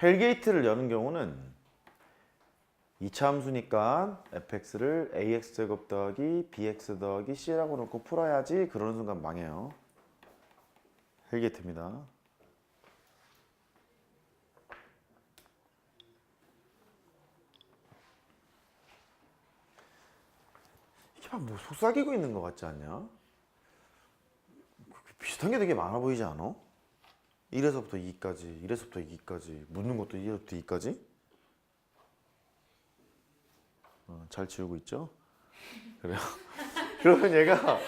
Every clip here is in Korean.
헬게이트를 여는 경우는 2차 함수니까 fx를 ax 제곱 더하기 bx 더하기 c라고 놓고 풀어야지 그러는 순간 망해요. 헬게이트입니다. 이게 막 뭐 속삭이고 있는 것 같지 않냐? 비슷한 게 되게 많아 보이지 않아? 1에서부터 2까지, 1에서부터 2까지, 묻는 것도 1에서부터 2까지? 어, 잘 지우고 있죠? 그래요. 그러면 얘가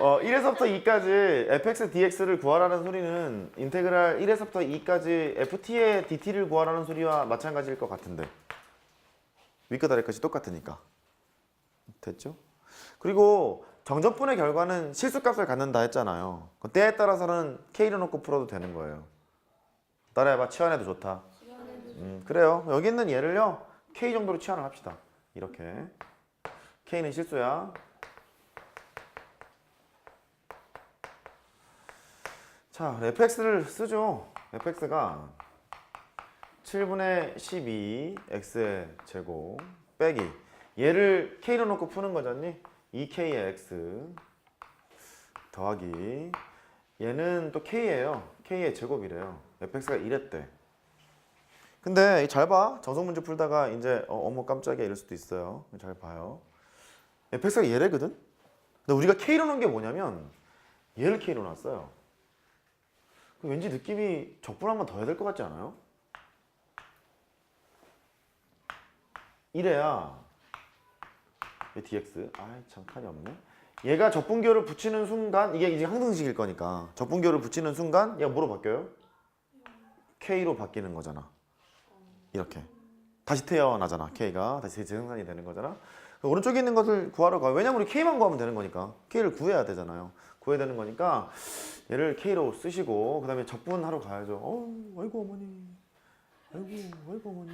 어, 1에서부터 2까지 fx dx를 구하라는 소리는 인테그랄 1에서부터 2까지 ft의 dt를 구하라는 소리와 마찬가지일 것 같은데 위끝 아래끝이 똑같으니까 됐죠? 그리고 정적분의 결과는 실수값을 갖는다 했잖아요. 그 때에 따라서는 k를 놓고 풀어도 되는 거예요. 따라해봐. 치환해도 좋다. 음, 그래요. 여기 있는 얘를요. k 정도로 치환을 합시다. 이렇게. k는 실수야. 자, fx를 쓰죠. fx가 7분의 12 x의 제곱 빼기 얘를 k로 놓고 푸는 거잖니? 2k의 x 더하기 얘는 또 k예요. k의 제곱이래요. fx가 이랬대. 근데 잘 봐. 정석 문제 풀다가 이제 어, 어머 깜짝이야 이럴 수도 있어요. 잘 봐요. fx가 얘래거든. 근데 우리가 k로 놓은 게 뭐냐면 얘를 k로 놨어요. 그럼 왠지 느낌이 적분 한번 더 해야 될 것 같지 않아요? 이래야 얘 dx 아이 참 칸이 없네. 얘가 적분교를 붙이는 순간 이게 이제 항등식일 거니까. 적분교를 붙이는 순간 얘가 뭐로 바뀌어요? k로 바뀌는 거잖아. 이렇게. 다시 태어나잖아 k가. 다시 재생산이 되는 거잖아. 오른쪽에 있는 것을 구하러 가요 왜냐면 우리 k만 구하면 되는 거니까. K를 구해야 되잖아요. 구해야 되는 거니까 얘를 k로 쓰시고 그 다음에 적분하러 가야죠. 어 아이고 어머니. 아이고 아이고 어머니.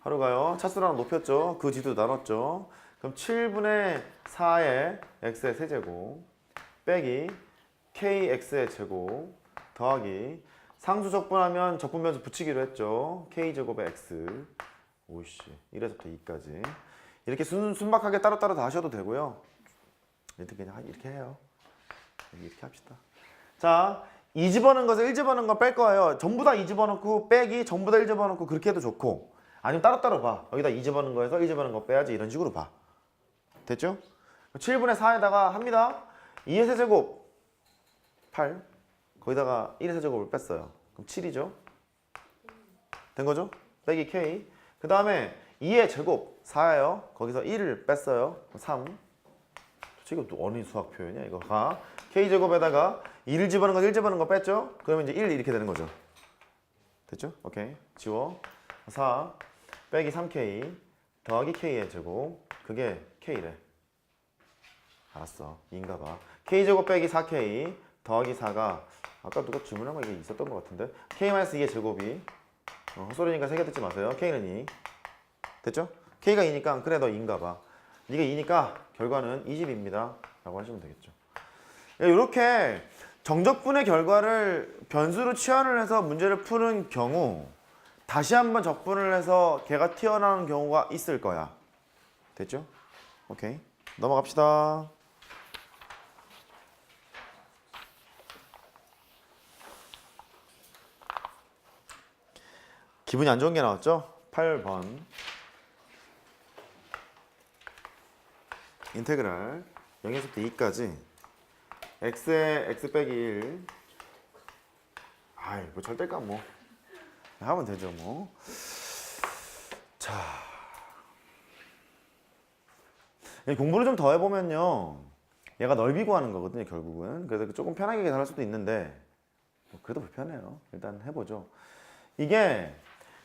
하러 가요. 하나 높였죠. 그 지도 나눴죠 그럼 7분의 4의 x의 세제곱 빼기 kx의 제곱 더하기 상수 적분하면 적분 변수 붙이기로 했죠. k제곱의 x 오씨 1에서부터 2까지 이렇게 순, 순박하게 따로따로 다 하셔도 되고요. 이렇게 그냥 이렇게 해요. 이렇게 합시다. 자, 2 집어넣은 것을 1 집어넣은 거 뺄 거예요. 전부 다 2 집어넣고 빼기 전부 다 1 집어넣고 그렇게 해도 좋고 아니면 따로따로 봐. 여기다 2 집어넣은 거에서 1 집어넣은 거 빼야지 이런 식으로 봐. 됐죠? 7분의 4에다가 합니다. 2의 세제곱 8 거기다가 1의 세제곱을 뺐어요. 그럼 7이죠? 된 거죠? 빼기 k 그 다음에 2의 제곱 4예요. 거기서 1을 뺐어요. 3 이거 또 어느 수학 표현이야 이거 가 k제곱에다가 2를 집어넣은 거 1 집어넣은 거 뺐죠? 그러면 이제 1 이렇게 되는 거죠. 됐죠? 오케이 지워 4 빼기 3k 더하기 k의 제곱 그게 k래. 알았어. 인가 봐. K제곱 빼기 4k 더하기 4가 아까 누가 주문한 거 이게 있었던 것 같은데? K-2의 제곱이. 어, 헛소리니까 새겨 듣지 마세요. K는 2 됐죠? k가 2니까 그래 너 2인가 봐. 네가 2니까 결과는 20입니다. 라고 하시면 되겠죠. 이렇게 정적분의 결과를 변수로 치환을 해서 문제를 푸는 경우 다시 한번 적분을 해서 걔가 튀어나오는 경우가 있을 거야 됐죠? 오케이. 넘어갑시다. 기분이 안 좋은 게 나왔죠? 8번. 인테그랄 0에서부터 2까지. X의 x 빼기 1 아이 뭐 절대값 뭐. 하면 되죠 뭐. 자, 이 공부를 좀 더 해보면요 얘가 넓이 구하는 거거든요 결국은 그래서 조금 편하게 계산할 수도 있는데 뭐 그래도 불편해요 일단 해보죠 이게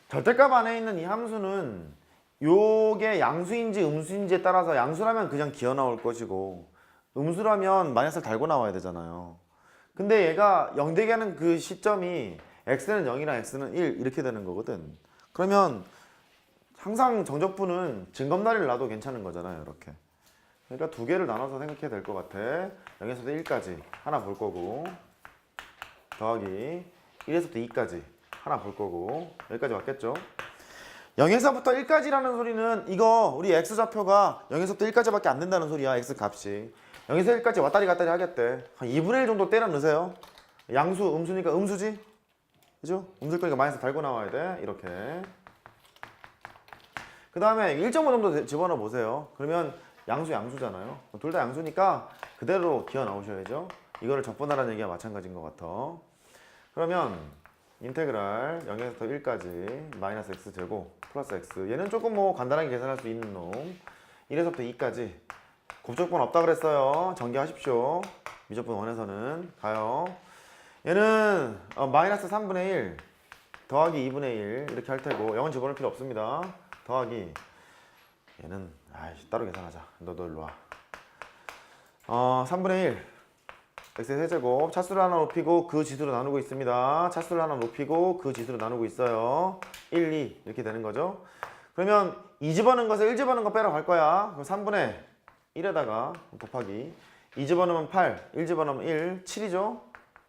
절대값 안에 있는 이 함수는 요게 양수인지 음수인지에 따라서 양수라면 그냥 기어 나올 것이고 음수라면 마이너스를 달고 나와야 되잖아요. 근데 얘가 0 되게 하는 그 시점이 x는 0이랑 x는 1 이렇게 되는 거거든. 그러면 항상 정적분은 증검다리를 놔도 괜찮은 거잖아요. 이렇게. 그러니까 두 개를 나눠서 생각해야 될 것 같아. 0에서부터 1까지 하나 볼 거고 더하기 1에서부터 2까지 하나 볼 거고 여기까지 왔겠죠? 0에서부터 1까지라는 소리는 이거 우리 x 좌표가 0에서부터 1까지밖에 안 된다는 소리야 x 값이 0에서 1까지 왔다리 갔다리 하겠대 한 2분의 1 정도 때려 넣으세요 양수 음수니까 음수지 그죠? 음수일 거니까 마이너스 달고 나와야 돼 이렇게 그 다음에 1.5 정도 집어넣어 보세요 그러면 양수 양수잖아요. 둘 다 양수니까 그대로 기어 나오셔야죠. 이거를 적분하라는 얘기가 마찬가지인 것 같아. 그러면 인테그랄 0에서 1까지 마이너스 x 제곱 플러스 x. 얘는 조금 뭐 간단하게 계산할 수 있는 놈. 1에서부터 2까지. 곱적분 없다 그랬어요. 전개하십시오. 미적분 1에서는. 가요. 얘는 어, 마이너스 3분의 1 더하기 2분의 1 이렇게 할 테고 0은 집어넣을 필요 없습니다. 더하기. 얘는 아이씨 따로 계산하자 너너 일로 와 어, 3분의 1 x의 세제곱 차수를 하나 높이고 그 지수로 나누고 있습니다. 차수를 하나 높이고 그 지수로 나누고 있어요. 1, 2 이렇게 되는 거죠. 그러면 2 집어넣은 것을 1 집어넣은 거 빼러 갈 거야. 그럼 3분의 1에다가 곱하기 2 집어넣으면 8, 1 집어넣으면 1, 7이죠.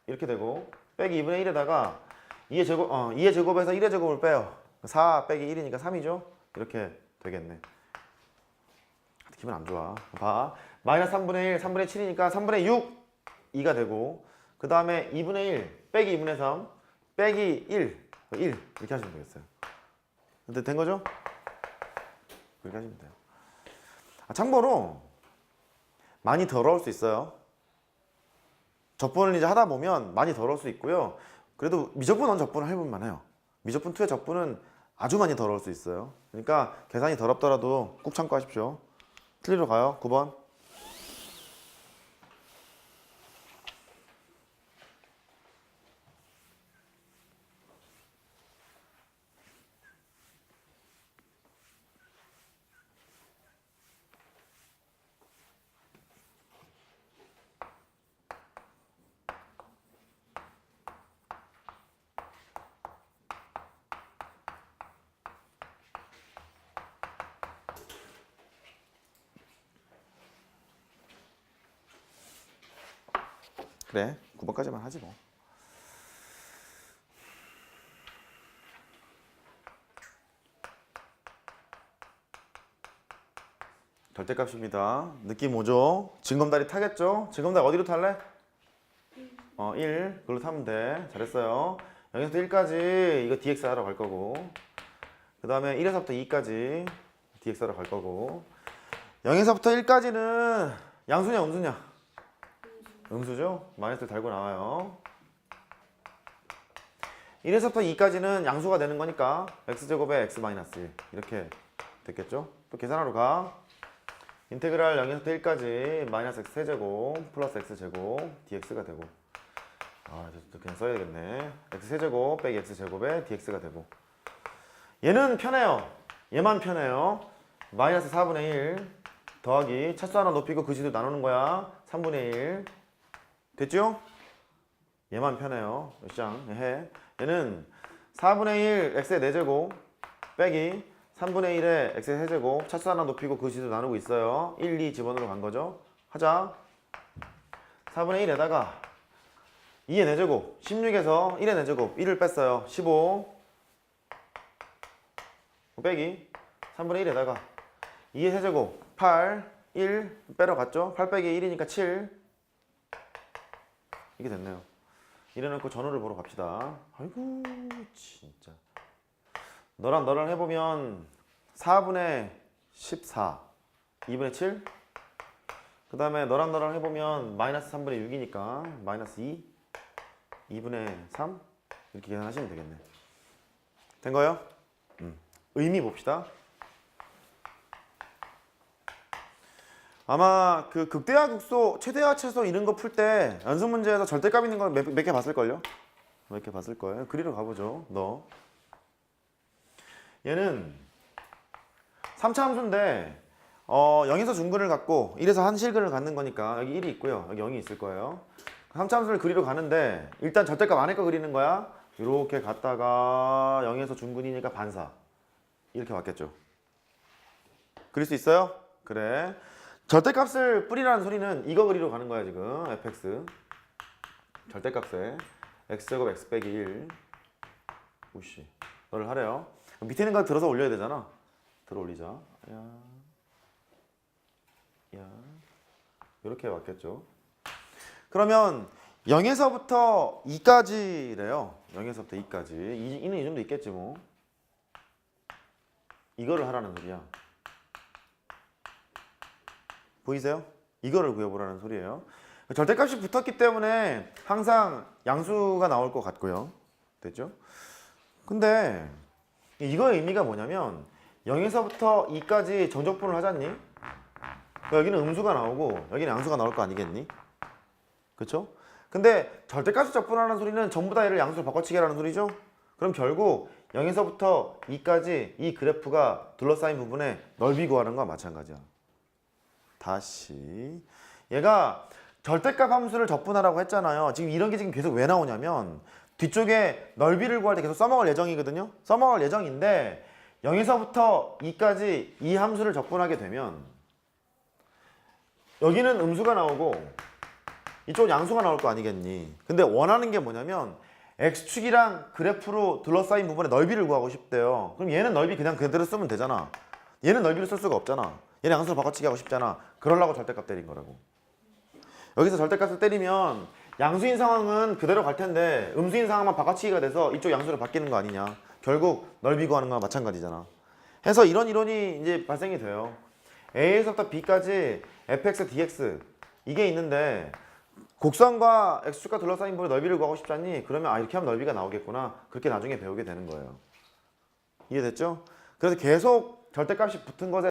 이렇게 되고 빼기 2분의 1에다가 2의 제곱, 어, 2의 제곱에서 1의 제곱을 빼요. 4 빼기 1이니까 3이죠. 이렇게 되겠네. 기분 안 좋아. 봐. 마이너스 3분의 1, 3분의 7이니까 3분의 6 2가 되고 그 다음에 2분의 1 빼기 2분의 3 빼기 1 1 이렇게 하시면 되겠어요. 근데 된 거죠? 그렇게 하시면 돼요. 아, 참고로 많이 더러울 수 있어요. 적분을 이제 하다 보면 많이 더러울 수 있고요. 그래도 미적분은 적분을 해볼만 해요. 미적분 2의 적분은 아주 많이 더러울 수 있어요. 그러니까 계산이 더럽더라도 꾹 참고 하십시오 틀리러 가요? 9번 그래 9번까지만 하지 뭐 절대값입니다 느낌 오죠? 징검다리 타겠죠? 징검다리 어디로 탈래? 어, 1 그걸로 타면 돼 잘했어요 0에서 1까지 이거 dx 하러 갈 거고 그 다음에 1에서부터 2까지 dx 하러 갈 거고 0에서부터 1까지는 양수냐 음수냐? 음수죠? 마이너스 달고 나와요. 1에서부터 2까지는 양수가 되는 거니까 x제곱에 x 마이너스 1 이렇게 됐겠죠? 또 계산하러 가. 인테그랄 0에서부터 1까지 마이너스 x 세제곱 플러스 x 제곱 dx가 되고 아, 저 그냥 써야겠네. x 세제곱 빼기 x 제곱에 dx가 되고 얘는 편해요. 얘만 편해요. 마이너스 4분의 1 더하기 차수 하나 높이고 그 지도 나누는 거야. 3분의 1 됐죠? 얘만 편해요. 시장 해. 얘는 4분의 1 x의 4제곱 빼기 3분의 1의 x의 세제곱 차수 하나 높이고 그 지도 나누고 있어요. 1, 2 집어넣으러 간 거죠. 하자. 4분의 1에다가 2의 4제곱 16에서 1의 4제곱 1을 뺐어요. 15 빼기 3분의 1에다가 2의 세제곱 8 1 빼러 갔죠. 8 빼기 1이니까 7 이게 됐네요. 이래놓고 전후를 보러 갑시다. 아이고 진짜. 너랑 너랑 해보면 4분의 14, 2분의 7. 그 다음에 너랑 너랑 해보면 마이너스 3분의 6이니까 마이너스 2, 2분의 3 이렇게 계산하시면 되겠네. 된 거요? 음. 의미 봅시다. 아마 그 극대화 극소, 최대화 최소 이런 거 풀 때 연습 문제에서 절대값 있는 거몇개 봤을걸요? 몇 개 봤을 거예요. 그리러 가보죠. 너. 얘는 3차 함수인데 어, 0에서 중근을 갖고 1에서 한 실근을 갖는 거니까 여기 1이 있고요. 여기 0이 있을 거예요. 3차 함수를 그리러 가는데 일단 절대값 안에 거 그리는 거야. 이렇게 갔다가 0에서 중근이니까 반사. 이렇게 왔겠죠. 그릴 수 있어요? 그래. 절대값을 뿌리라는 소리는 이거 그리러 가는 거야 지금 fx 절대값에 x제곱 x 빼기 1 푸시. 너를 하래요. 밑에 있는 거 들어서 올려야 되잖아. 들어 올리자. 야. 야. 이렇게 맞겠죠. 그러면 0에서부터 2까지래요. 0에서부터 2까지. 이, 이는 이 정도 있겠지 뭐. 이거를 하라는 소리야. 보이세요? 이거를 구해보라는 소리예요. 절대값이 붙었기 때문에 항상 양수가 나올 것 같고요. 됐죠? 근데 이거의 의미가 뭐냐면 0에서부터 2까지 정적분을 하잖니? 여기는 음수가 나오고 여기는 양수가 나올 거 아니겠니? 그쵸? 근데 절대값이 적분하는 소리는 전부 다 얘를 양수로 바꿔치기 하라는 소리죠? 그럼 결국 0에서부터 2까지 이 그래프가 둘러싸인 부분에 넓이 구하는 거와 마찬가지야. 다시 얘가 절대값 함수를 적분하라고 했잖아요. 지금 이런 게 지금 계속 왜 나오냐면 뒤쪽에 넓이를 구할 때 계속 써먹을 예정이거든요. 써먹을 예정인데 0에서부터 2까지 이 함수를 적분하게 되면 여기는 음수가 나오고 이쪽은 양수가 나올 거 아니겠니? 근데 원하는 게 뭐냐면 x축이랑 그래프로 둘러싸인 부분의 넓이를 구하고 싶대요. 그럼 얘는 넓이 그냥 그대로 쓰면 되잖아. 얘는 넓이를 쓸 수가 없잖아. 얘는 양수로 바꿔치기 하고 싶잖아. 그러려고 절대값 때린 거라고. 여기서 절대값을 때리면 양수인 상황은 그대로 갈 텐데 음수인 상황만 바꿔치기가 돼서 이쪽 양수로 바뀌는 거 아니냐. 결국 넓이 구하는 거랑 마찬가지잖아. 해서 이런 이론이 이제 발생이 돼요. A에서부터 B까지 fx, dx 이게 있는데 곡선과 x축과 둘러싸인 부분의 넓이를 구하고 싶잖니? 그러면 아 이렇게 하면 넓이가 나오겠구나. 그렇게 나중에 배우게 되는 거예요. 이해됐죠? 그래서 계속 절대값이 붙은 것에